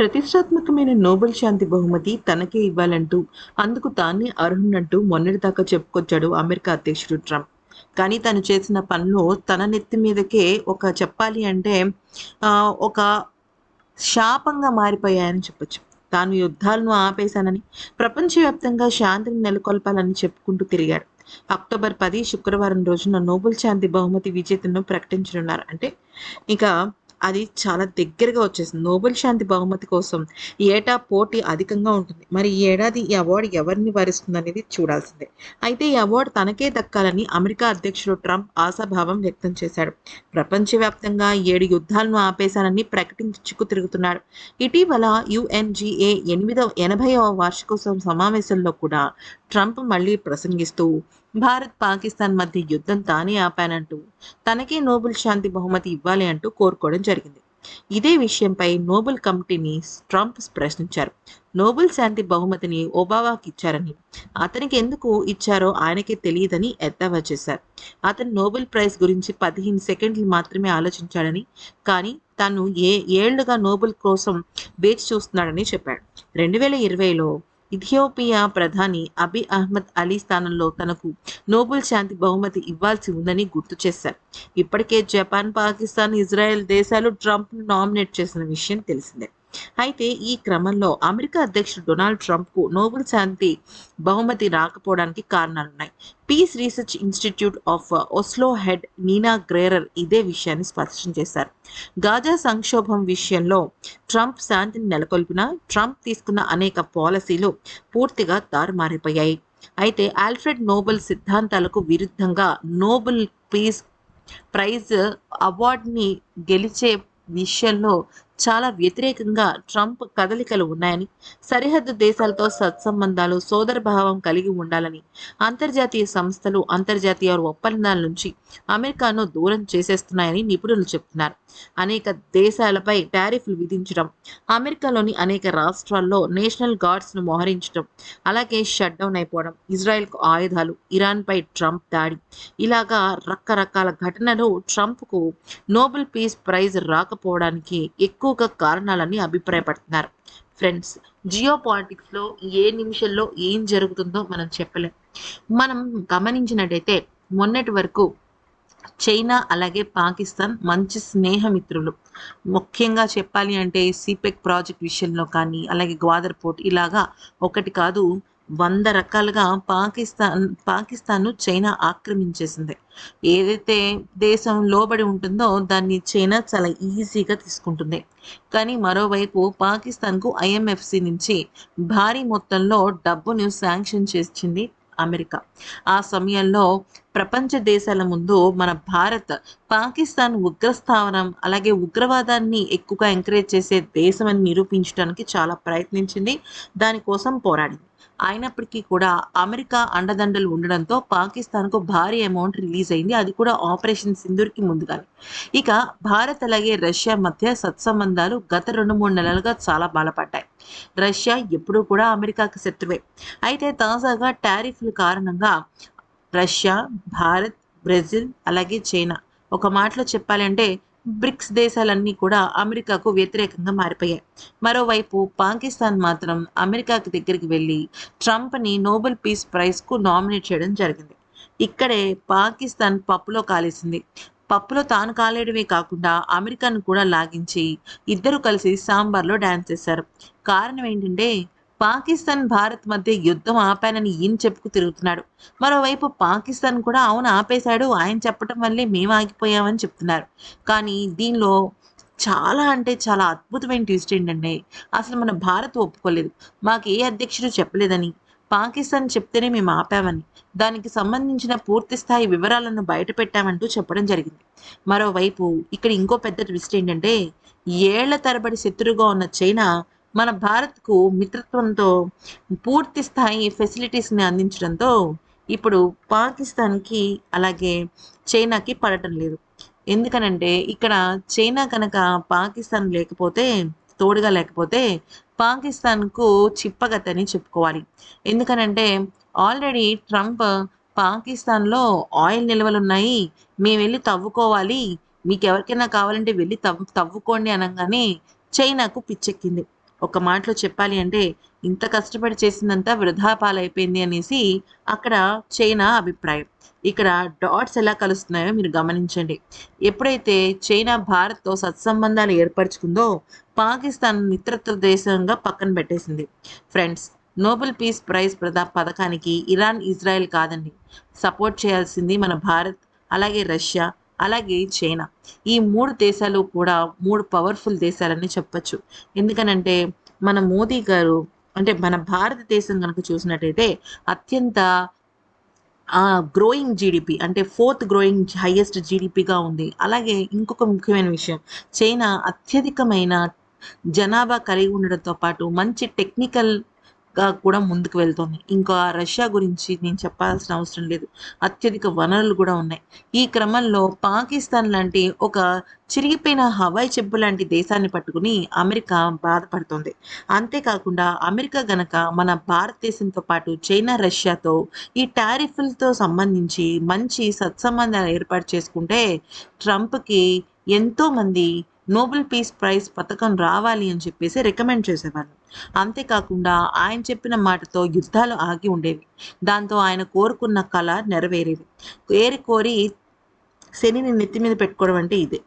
ప్రతిష్టాత్మకమైన నోబెల్ శాంతి బహుమతి తనకే ఇవ్వాలంటూ అందుకు తానే అర్హునంటూ మొన్నటిదాకా చెప్పుకొచ్చాడు అమెరికా అధ్యక్షుడు ట్రంప్. కానీ తను చేసిన పనులు తన నెత్తి మీదకే ఒక చెప్పాలి అంటే ఆ, ఒక శాపంగా మారిపోయాయని చెప్పొచ్చు. తాను యుద్ధాలను ఆపేశానని ప్రపంచవ్యాప్తంగా శాంతిని నెలకొల్పాలని చెప్పుకుంటూ తిరిగాడు. అక్టోబర్ పది శుక్రవారం రోజున నోబెల్ శాంతి బహుమతి విజేతను ప్రకటించనున్నారు. అంటే ఇక అది చాలా దగ్గరగా వచ్చేసింది. నోబెల్ శాంతి బహుమతి కోసం ఏటా పోటీ అధికంగా ఉంటుంది. మరి ఈ ఏడాది ఈ అవార్డు ఎవరిని వరిస్తుంది అనేది చూడాల్సిందే. అయితే ఈ అవార్డు తనకే దక్కాలని అమెరికా అధ్యక్షుడు ట్రంప్ ఆశాభావం వ్యక్తం చేశాడు. ప్రపంచవ్యాప్తంగా ఏడు యుద్ధాలను ఆపేశానని చిక్కు తిరుగుతున్నాడు. ఇటీవల యుఎన్జిఏ ఎనిమిదవ ఎనభైవ వార్షికోత్సవం సమావేశంలో కూడా ట్రంప్ మళ్ళీ ప్రసంగిస్తూ భారత్ పాకిస్తాన్ మధ్య యుద్ధం తానే ఆపానంటూ తనకే నోబెల్ శాంతి బహుమతి ఇవ్వాలి అంటూ కోరుకోవడం జరిగింది. ఇదే విషయంపై నోబెల్ కమిటీని ట్రంప్ ప్రశ్నించారు. నోబెల్ శాంతి బహుమతిని ఒబామాకి ఇచ్చారని అతనికి ఎందుకు ఇచ్చారో ఆయనకే తెలియదని ఎద్దావా చేశారు. అతను నోబెల్ ప్రైజ్ గురించి పదిహేను సెకండ్లు మాత్రమే ఆలోచించాడని కానీ తను ఏ ఏళ్ళుగా నోబెల్ కోసం వేచి చూస్తున్నాడని చెప్పాడు. రెండు వేల ఇరవైలో ఇథియోపియా ప్రధాని అబీ అహ్మద్ అలీ స్థానంలో తనకు నోబెల్ శాంతి బహుమతి ఇవ్వాల్సి ఉందని గుర్తు చేశారు. ఇప్పటికే జపాన్ పాకిస్తాన్ ఇజ్రాయెల్ దేశాలు ట్రంప్ నామినేట్ చేసిన విషయం తెలిసిందే. అయితే ఈ క్రమంలో అమెరికా అధ్యక్షుడు డొనాల్డ్ ట్రంప్కు నోబెల్ శాంతి బహుమతి రాకపోవడానికి కారణాలున్నాయి. Peace research institute of Oslo head Nina Graeger ఇదే విషయాన్ని స్పష్టం చేశారు. గాజా సంక్షోభం విషయంలో ట్రంప్ శాంతిని నెలకొల్పిన ట్రంప్ తీసుకున్న అనేక పాలసీలు పూర్తిగా తారుమారిపోయాయి. అయితే ఆల్ఫ్రెడ్ నోబెల్ సిద్ధాంతాలకు విరుద్ధంగా నోబెల్ పీస్ ప్రైజ్ అవార్డుని గెలిచే విషయంలో చాలా వ్యతిరేకంగా ట్రంప్ కదలికలు ఉన్నాయని సరిహద్దు దేశాలతో సత్సంబంధాలు సోదరభావం కలిగి ఉండాలని అంతర్జాతీయ సంస్థలు అంతర్జాతీయ ఒప్పందాల నుంచి అమెరికాను దూరం చేసేస్తున్నాయని నిపుణులు చెప్తున్నారు. అనేక దేశాలపై టారిఫ్లు విధించడం అమెరికాలోని అనేక రాష్ట్రాల్లో నేషనల్ గార్డ్స్ను మోహరించడం అలాగే షట్ డౌన్ అయిపోవడం ఇజ్రాయెల్కు ఆయుధాలు ఇరాన్పై ట్రంప్ దాడి. ఇలాగా రకరకాల ఘటనలు ట్రంప్కు నోబెల్ పీస్ ప్రైజ్ రాకపోవడానికి ఎక్కువగా కారణాలని అభిప్రాయపడుతున్నారు. ఫ్రెండ్స్ జియో పాలిటిక్స్లో ఏ నిమిషంలో ఏం జరుగుతుందో మనం చెప్పలేం. మనం గమనించినట్టయితే మొన్నటి వరకు చైనా అలాగే పాకిస్తాన్ మంచి స్నేహమిత్రులు. ముఖ్యంగా చెప్పాలి అంటే సిపెక్ ప్రాజెక్ట్ విషయంలో కానీ అలాగే గ్వాదర్ పోర్ట్ ఇలాగా ఒకటి కాదు వంద రకాలుగా పాకిస్తాన్ పాకిస్తాన్ను చైనా ఆక్రమించేసింది. ఏదైతే దేశం లోబడి ఉంటుందో దాన్ని చైనా చాలా ఈజీగా తీసుకుంటుంది. కానీ మరోవైపు పాకిస్తాన్కు ఐఎంఎఫ్సి నుంచి భారీ మొత్తంలో డబ్బును శాంక్షన్ చేసింది అమెరికా. ఆ సమయంలో ప్రపంచ దేశాల ముందు మన భారత్ పాకిస్తాన్ ఉగ్రస్థావనం అలాగే ఉగ్రవాదాన్ని ఎక్కువగా ఎంకరేజ్ చేసే దేశం అని నిరూపించడానికి చాలా ప్రయత్నించింది. దానికోసం పోరాడింది. అయినప్పటికీ కూడా అమెరికా అండదండలు ఉండడంతో పాకిస్తాన్కు భారీ అమౌంట్ రిలీజ్ అయింది. అది కూడా ఆపరేషన్ సింధూర్కి ముందుగానే. ఇక భారత్ అలాగే రష్యా మధ్య సత్సంబంధాలు గత రెండు మూడు నెలలుగా చాలా బలపడ్డాయి రష్యా ఎప్పుడూ కూడా అమెరికాకు శత్రువే. అయితే తాజాగా టారిఫ్ల కారణంగా రష్యా భారత్ బ్రెజిల్ అలాగే చైనా ఒక మాటలో చెప్పాలంటే బ్రిక్స్ దేశాలన్నీ కూడా అమెరికాకు వ్యతిరేకంగా మారిపోయాయి. మరోవైపు పాకిస్తాన్ మాత్రం అమెరికాకి దగ్గరికి వెళ్ళి ట్రంప్ని నోబెల్ పీస్ ప్రైజ్కు నామినేట్ చేయడం జరిగింది. ఇక్కడే పాకిస్తాన్ పప్పులో కాలేసింది. పప్పులో తాను కాలేయడమే కాకుండా అమెరికాను కూడా లాగించి ఇద్దరు కలిసి సాంబార్లో డ్యాన్స్ చేశారు. కారణం ఏంటంటే పాకిస్తాన్ భారత్ మధ్య యుద్ధం ఆపానని ఈయన చెప్పుకు తిరుగుతున్నాడు. మరోవైపు పాకిస్తాన్ కూడా అవును ఆపేశాడు ఆయన చెప్పడం వల్లే మేము ఆగిపోయామని చెప్తున్నారు. కానీ దీనిలో చాలా అంటే చాలా అద్భుతమైన ట్విస్ట్ ఏంటంటే అసలు మన భారత్ ఒప్పుకోలేదు. మాకు ఏ అధ్యక్షుడు చెప్పలేదని పాకిస్తాన్ చెప్తేనే మేము ఆపామని దానికి సంబంధించిన పూర్తి స్థాయి వివరాలను బయట పెట్టామంటూ చెప్పడం జరిగింది. మరోవైపు ఇక్కడ ఇంకో పెద్ద ట్విస్ట్ ఏంటంటే ఏళ్ళ తరబడి శత్రువుగా ఉన్న చైనా మన భారత్కు మిత్రత్వంతో పూర్తి స్థాయి ఫెసిలిటీస్ని అందించడంతో ఇప్పుడు పాకిస్తాన్కి అలాగే చైనాకి పడటం లేదు. ఎందుకనంటే ఇక్కడ చైనా కనుక పాకిస్తాన్ లేకపోతే తోడుగా లేకపోతే పాకిస్తాన్కు చిప్పగతని చెప్పుకోవాలి. ఎందుకనంటే ఆల్రెడీ ట్రంప్ పాకిస్తాన్లో ఆయిల్ నిల్వలు ఉన్నాయి మేము వెళ్ళి తవ్వుకోవాలి మీకు ఎవరికైనా కావాలంటే వెళ్ళి తవ్వు తవ్వుకోండి అనగానే చైనాకు పిచ్చెక్కింది. ఒక మాటలో చెప్పాలి అంటే ఇంత కష్టపడి చేసిందంతా వృధా పాలైపోయింది అనేసి అక్కడ చైనా అభిప్రాయం. ఇక్కడ డాట్స్ ఎలా కలుస్తున్నాయో మీరు గమనించండి. ఎప్పుడైతే చైనా భారత్తో సత్సంబంధాలు ఏర్పరచుకుందో పాకిస్తాన్ మిత్రత్వ దేశంగా పక్కన పెట్టేసింది. ఫ్రెండ్స్ నోబెల్ పీస్ ప్రైజ్ ప్రదా పథకానికి ఇరాన్ ఇజ్రాయెల్ కాదండి. సపోర్ట్ చేయాల్సింది మన భారత్ అలాగే రష్యా అలాగే చైనా. ఈ మూడు దేశాలు కూడా మూడు పవర్ఫుల్ దేశాలని చెప్పొచ్చు. ఎందుకనంటే మన మోదీ గారు అంటే మన భారతదేశం కనుక చూసినట్టయితే అత్యంత గ్రోయింగ్ జీడిపి అంటే ఫోర్త్ గ్రోయింగ్ హైయెస్ట్ జీడిపిగా ఉంది. అలాగే ఇంకొక ముఖ్యమైన విషయం. చైనా అత్యధికమైన జనాభా కలిగి ఉండడంతో పాటు మంచి టెక్నికల్ కూడా ముందుకు వెళ్తోంది. ఇంకా రష్యా గురించి నేను చెప్పాల్సిన అవసరం లేదు. అత్యధిక వనరులు కూడా ఉన్నాయి. ఈ క్రమంలో పాకిస్తాన్ లాంటి ఒక చిరిగిపోయిన హవాయి చెప్పు లాంటి దేశాన్ని పట్టుకుని అమెరికా బాధపడుతోంది. అంతేకాకుండా అమెరికా గనక మన భారతదేశంతో పాటు చైనా రష్యాతో ఈ టారిఫ్లతో సంబంధించి మంచి సత్సంబంధాలు ఏర్పాటు చేసుకుంటే ట్రంప్కి ఎంతోమంది నోబెల్ పీస్ ప్రైజ్ పథకం రావాలి అని చెప్పేసి రికమెండ్ చేసేవాళ్ళు. అంతేకాకుండా ఆయన చెప్పిన మాటతో యుద్ధాలు ఆగి ఉండేవి. దాంతో ఆయన కోరుకున్న కళ నెరవేరేది. ఏరి కోరి శనిని నెత్తి మీద పెట్టుకోవడం అంటే ఇదే.